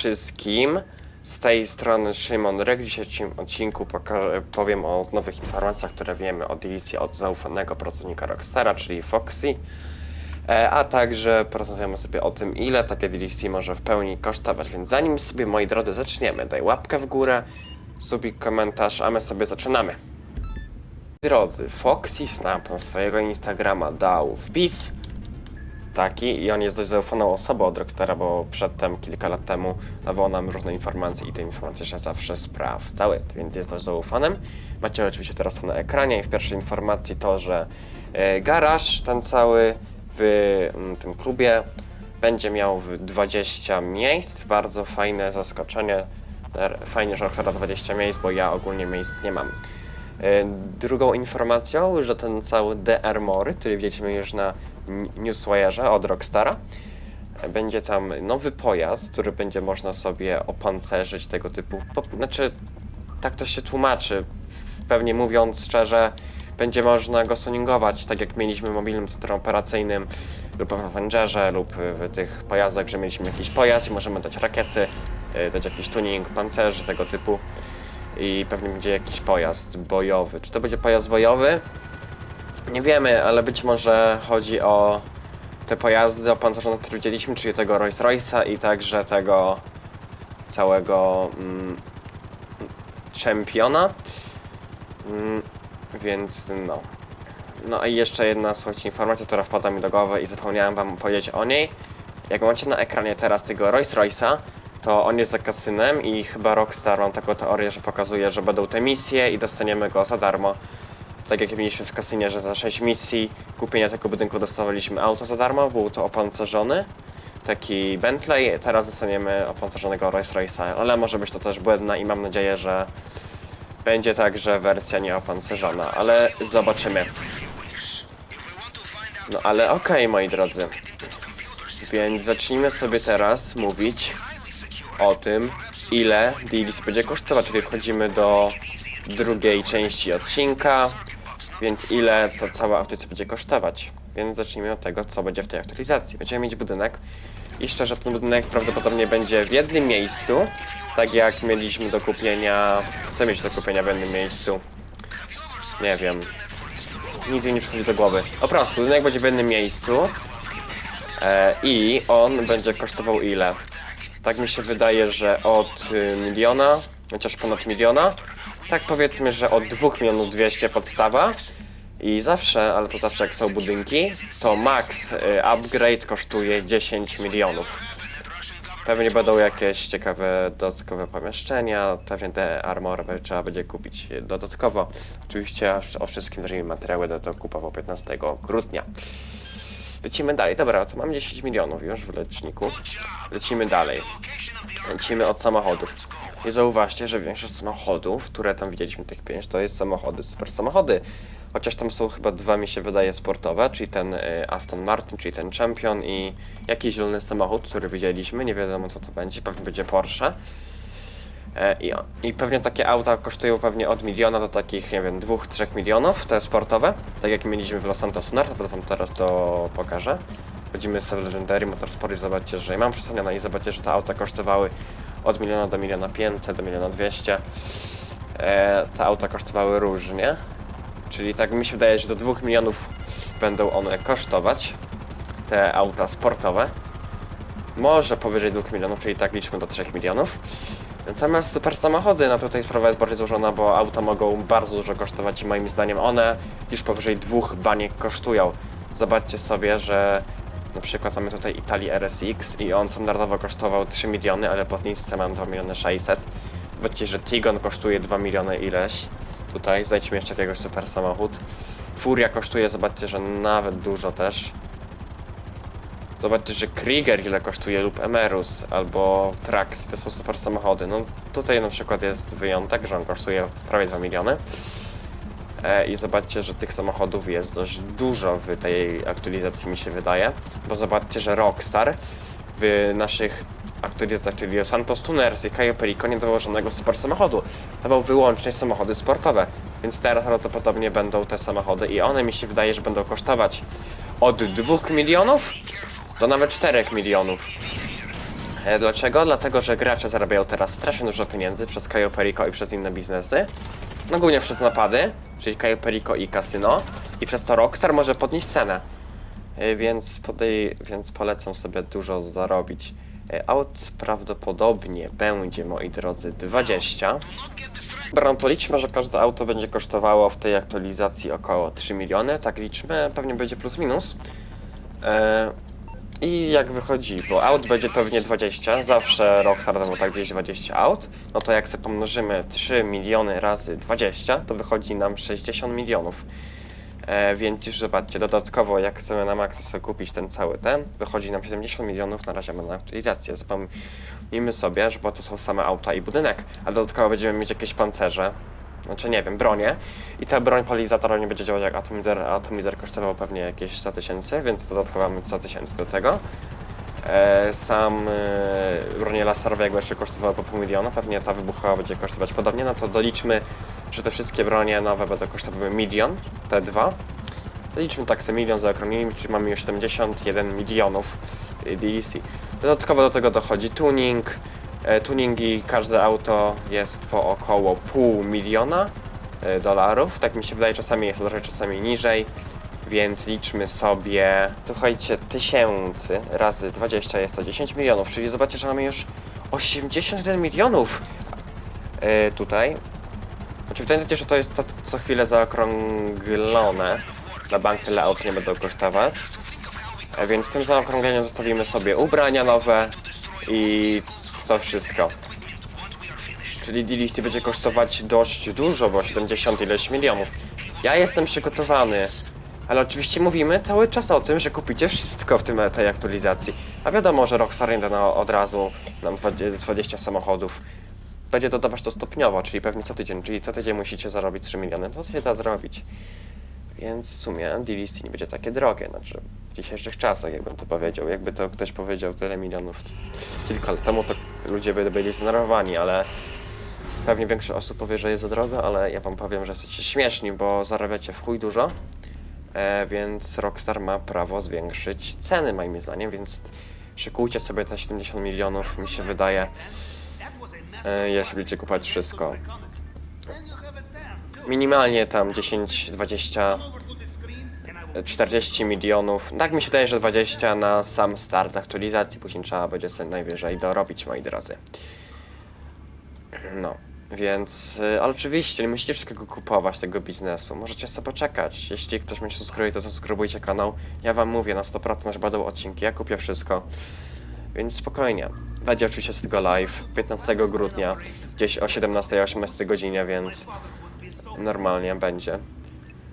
wszystkim, z tej strony Szymon Rek. W dzisiejszym odcinku powiem o nowych informacjach, które wiemy o DLC od zaufanego pracownika Rockstara, czyli Foxy. E, A także porozmawiamy sobie o tym, ile takie DLC może w pełni kosztować. Więc zanim sobie, moi drodzy, zaczniemy, daj łapkę w górę, subik, komentarz, a my sobie zaczynamy. Drodzy, Foxy Snap na swojego Instagrama dał wpis taki i on jest dość zaufaną osobą od Rockstara, bo przedtem, kilka lat temu dawał nam różne informacje i te informacje się zawsze sprawdzały, więc jest dość zaufanym. Macie oczywiście teraz to na ekranie i w pierwszej informacji to, że e, garaż ten cały w tym klubie będzie miał w 20 miejsc, bardzo fajne zaskoczenie, fajnie, że Rockstar 20 miejsc, bo ja ogólnie miejsc nie mam. E, Drugą informacją, że ten cały The Armory, który widzieliśmy już na N- Newswire od Rockstara, będzie tam nowy pojazd, który będzie można sobie opancerzyć tego typu. Znaczy, tak to się tłumaczy. Pewnie mówiąc szczerze, będzie można go tuningować, tak jak mieliśmy w mobilnym centrum operacyjnym lub w Avengerze lub w tych pojazdach, że mieliśmy jakiś pojazd i możemy dać rakiety, e, dać jakiś tuning pancerzy tego typu i pewnie będzie jakiś pojazd bojowy. Czy to będzie pojazd bojowy? Nie wiemy, ale być może chodzi o te pojazdy opancerzone, które widzieliśmy, czyli tego Rolls Royce'a i także tego całego mm, czempiona. Mm, więc no. No i jeszcze jedna słuchajcie informacja, która wpada mi do głowy i zapomniałem wam powiedzieć o niej. Jak macie na ekranie teraz tego Rolls Royce'a, to on jest za kasynem i chyba Rockstar mam taką teorię, że pokazuje, że będą te misje i dostaniemy go za darmo. Tak jak mieliśmy w kasynie, że za 6 misji kupienia tego budynku dostawaliśmy auto za darmo, był to opancerzony. Taki Bentley, teraz dostaniemy opancerzonego Rolls Royce'a, ale może być to też błędna i mam nadzieję, że będzie także wersja nieopancerzona, ale zobaczymy. No ale okej, moi drodzy. Więc zacznijmy sobie teraz mówić o tym, ile DLC będzie kosztować, czyli wchodzimy do drugiej części odcinka, więc ile to cała aktualizacja będzie kosztować. Więc zacznijmy od tego, co będzie w tej aktualizacji. Będziemy mieć budynek i szczerze ten budynek prawdopodobnie będzie w jednym miejscu, tak jak mieliśmy do kupienia, co mieć do kupienia w jednym miejscu. Nie wiem. Nic mi nie przychodzi do głowy. Po prostu, budynek będzie w jednym miejscu e, i on będzie kosztował ile? Tak mi się wydaje, że od y, miliona, chociaż ponad miliona. Tak powiedzmy, że od 2 milionów 200 podstawa. I zawsze, ale to zawsze jak są budynki, to max y, upgrade kosztuje 10 milionów. Pewnie będą jakieś ciekawe dodatkowe pomieszczenia, pewnie te armor be- trzeba będzie kupić dodatkowo. Oczywiście o wszystkim zrobimy materiały do tego kupował 15 grudnia. Lecimy dalej. Dobra, to mam 10 milionów już w leczniku. Lecimy dalej. Lecimy od samochodów. I zauważcie, że większość samochodów, które tam widzieliśmy tych 5, to jest samochody, super samochody. Chociaż tam są chyba dwa, mi się wydaje, sportowe, czyli ten y, Aston Martin, czyli ten Champion i jakiś zielony samochód, który widzieliśmy. Nie wiadomo co to będzie, pewnie będzie Porsche. E, I, I pewnie takie auta kosztują pewnie od miliona do takich, nie wiem, dwóch, trzech milionów, te sportowe, tak jak mieliśmy w Los Santos Nord, to wam teraz to pokażę. Wchodzimy sobie w Legendary Motorsport i zobaczcie, że ja mam przesunione i zobaczcie, że te auta kosztowały od miliona do miliona 500, do miliona 200. E, te auta kosztowały różnie, czyli tak mi się wydaje, że do 2 milionów będą one kosztować, te auta sportowe. Może powyżej 2 milionów, czyli tak liczmy do 3 milionów. Natomiast super samochody, no tutaj sprawa jest bardziej złożona, bo auta mogą bardzo dużo kosztować i moim zdaniem one już powyżej dwóch baniek kosztują. Zobaczcie sobie, że na przykład mamy tutaj Italii RSX i on standardowo kosztował 3 miliony, ale po zniżce mam 2 miliony 600. Zobaczcie, że Tigon kosztuje 2 miliony ileś. Tutaj znajdźmy jeszcze jakiegoś super samochód. Furia kosztuje, zobaczcie, że nawet dużo też. Zobaczcie, że Krieger ile kosztuje lub Emerus albo Trax, to są super samochody. No tutaj na przykład jest wyjątek, że on kosztuje prawie 2 miliony. E, I zobaczcie, że tych samochodów jest dość dużo w tej aktualizacji mi się wydaje. Bo zobaczcie, że Rockstar w naszych aktualizacjach, czyli Santos Tuners i Cayo Perico nie dawał żadnego super samochodu. Dawał wyłącznie samochody sportowe. Więc teraz prawdopodobnie będą te samochody i one mi się wydaje, że będą kosztować od 2 milionów do nawet 4 milionów. E, Dlaczego? Dlatego, że gracze zarabiają teraz strasznie dużo pieniędzy przez Cayo Perico i przez inne biznesy. No głównie przez napady, czyli Cayo Perico i kasyno. I przez to Rockstar może podnieść cenę. E, Więc, podej, więc polecam sobie dużo zarobić. E, Aut prawdopodobnie będzie, moi drodzy, 20. Dobra, no to liczmy, że każde auto będzie kosztowało w tej aktualizacji około 3 miliony. Tak liczmy, pewnie będzie plus minus. E, I jak wychodzi, bo aut będzie pewnie 20, zawsze Rockstar dawał tak gdzieś 20 aut, no to jak sobie pomnożymy 3 miliony razy 20, to wychodzi nam 60 milionów. E, więc już zobaczcie, dodatkowo jak chcemy na maksa sobie kupić ten cały ten, wychodzi nam 70 milionów, na razie na aktualizację. Zapomnijmy sobie, że to są same auta i budynek, a dodatkowo będziemy mieć jakieś pancerze, znaczy nie wiem, bronię i ta broń polizatora nie będzie działać jak atomizer, a atomizer kosztował pewnie jakieś 100 tysięcy, więc dodatkowo mamy 100 tysięcy do tego. E, sam e, bronię laserowe jakby jeszcze kosztowało po pół miliona, pewnie ta wybuchowa będzie kosztować podobnie, no to doliczmy, że te wszystkie bronie nowe będą kosztowały milion, te dwa. Doliczmy tak sobie milion zaokrąglimy, czyli mamy już 71 milionów DLC. Dodatkowo do tego dochodzi tuning. E, tuningi, każde auto jest po około pół miliona e, dolarów. Tak mi się wydaje, czasami jest trochę, czasami niżej. Więc liczmy sobie, słuchajcie, tysięcy razy 20 jest to 10 milionów, czyli zobaczcie, że mamy już 81 milionów e, tutaj. Znaczy pamiętajcie, że to jest to, co chwilę zaokrąglone. Na bank tyle aut nie będą kosztować. Więc tym zaokrągleniu zostawimy sobie ubrania nowe i to wszystko. Czyli DLC będzie kosztować dość dużo, bo 70 ileś milionów. Ja jestem przygotowany, ale oczywiście mówimy cały czas o tym, że kupicie wszystko w tym tej aktualizacji. A wiadomo, że Rockstar nie da od razu nam 20, 20 samochodów. Będzie dodawać to stopniowo, czyli pewnie co tydzień, czyli co tydzień musicie zarobić 3 miliony. To się da zrobić. Więc w sumie DLC nie będzie takie drogie, znaczy w dzisiejszych czasach, jakbym to powiedział. Jakby to ktoś powiedział tyle milionów kilka lat temu, to ludzie by byli zdenerwowani, ale pewnie większość osób powie, że jest za drogo, ale ja wam powiem, że jesteście śmieszni, bo zarabiacie w chuj dużo, e, więc Rockstar ma prawo zwiększyć ceny moim zdaniem, więc szykujcie sobie te 70 milionów, mi się wydaje, e, jeśli będziecie kupować wszystko. Minimalnie tam 10, 20, 40 milionów. Tak mi się wydaje, że 20 na sam start aktualizacji, później trzeba będzie sobie najwyżej dorobić, moi drodzy. No, więc, y, ale oczywiście nie musicie wszystkiego kupować, tego biznesu. Możecie sobie poczekać. Jeśli ktoś mnie subskrybuje, to zasubskrybujcie kanał. Ja wam mówię na 100%, że będą odcinki, ja kupię wszystko. Więc spokojnie. Będzie oczywiście z tego live 15 grudnia, gdzieś o 17-18 godzinie, więc normalnie będzie.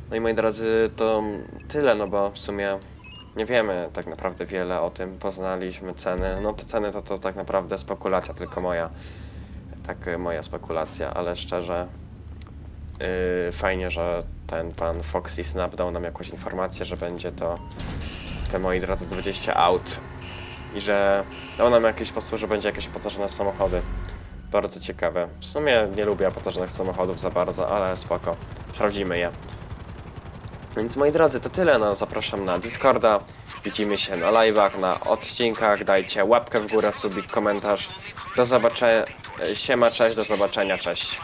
No i moi drodzy, to tyle, no bo w sumie nie wiemy tak naprawdę wiele o tym. Poznaliśmy ceny. No te ceny to, to tak naprawdę spekulacja, tylko moja. Tak y, moja spekulacja, ale szczerze yy, fajnie, że ten pan Foxy Snap dał nam jakąś informację, że będzie to te moi drodzy 20 aut i że dał nam jakieś posły, że będzie jakieś oposażone samochody. Bardzo ciekawe. W sumie nie lubię oposażonych samochodów za bardzo, ale spoko. Sprawdzimy je. Więc moi drodzy, to tyle. No, zapraszam na Discorda. Widzimy się na live'ach, na odcinkach. Dajcie łapkę w górę, subik, komentarz. Do zobaczenia. Siema, cześć, do zobaczenia, cześć.